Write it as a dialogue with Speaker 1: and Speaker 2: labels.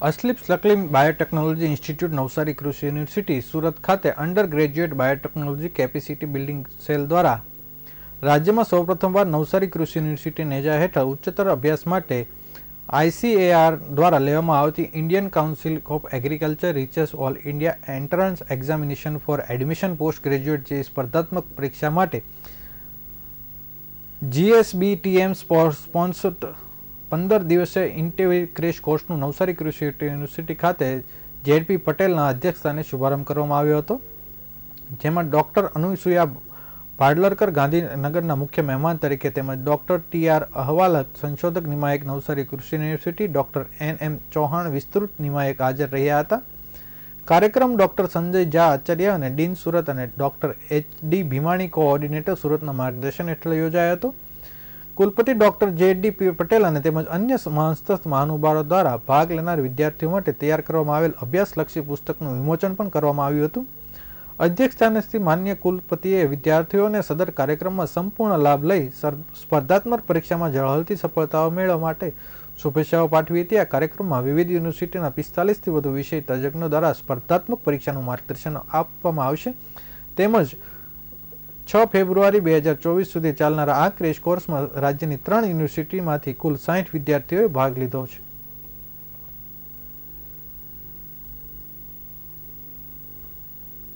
Speaker 1: Asleep સ્લકલીમ biotechnology institute, Navsari કૃષિ university, Surat ખાતે undergraduate biotechnology capacity building cell દ્વારા રાજ્યમાં સૌપ્રથમવાર નવસારી કૃષિ યુનિવર્સિટી નેજા હેઠળ ઉચ્ચતર અભ્યાસ માટે આઈસીએઆર દ્વારા લેવામાં આવતી Indian council of agriculture research all India entrance examination for admission postgraduate જે સ્પર્ધાત્મક પરીક્ષા માટે જીએસબીટીએમ સ્પોન્સર્ડ પંદર દિવસે ઇન્ટેવી ક્રેશ કોર્સનું નવસારી કૃષિ યુનિવર્સિટી ખાતે જેડપી પટેલના અધ્યક્ષસ્થાને શુભારંભ કરવામાં આવ્યો હતો, જેમાં ડૉક્ટર અનુસુયા ભાડલરકર ગાંધીનગરના મુખ્ય મહેમાન તરીકે તેમજ ડૉક્ટર ટી આર અહવાલત સંશોધક નિમાયક નવસારી કૃષિ university, doctor N M Chauhan વિસ્તૃત નિમાયક હાજર રહ્યા હતા. કાર્યક્રમ ડૉક્ટર સંજય ઝા આચાર્ય અને ડીન સુરત અને doctor H D Bhimani coordinator સુરતના માર્ગદર્શન હેઠળ યોજાયો હતો. કુલપતિ ડોક્ટર જે ડી પટેલ અને તેમજ અન્ય મહસ્તસ્થ મહાનુભાવો દ્વારા ભાગ લેનાર વિદ્યાર્થીઓ માટે તૈયાર કરવામાં આવેલ અભ્યાસલક્ષી પુસ્તકનું વિમોચન પણ કરવામાં આવ્યું હતું. અધ્યક્ષ અધ્યક્ષસ્થાનેથી માન્ય કુલપતિએ વિદ્યાર્થીઓને સદર કાર્યક્રમમાં સંપૂર્ણ લાભ લઈ સ્પર્ધાત્મક પરીક્ષામાં ઝળહળતી સફળતાઓ મેળવવા માટે શુભેચ્છાઓ પાઠવી હતી. આ કાર્યક્રમમાં વિવિધ યુનિવર્સિટીના પિસ્તાલીસથી વધુ વિષય તજજ્ઞો દ્વારા સ્પર્ધાત્મક પરીક્ષાનું માર્ગદર્શન આપવામાં આવશે. તેમજ છ ફેબ્રુઆરી બે હજાર ચોવીસ સુધી ચાલનારા આ ક્રેશ કોર્સમાં રાજ્યની ત્રણ યુનિવર્સિટીમાંથી કુલ સાઠ વિદ્યાર્થીઓએ ભાગ લીધો છે.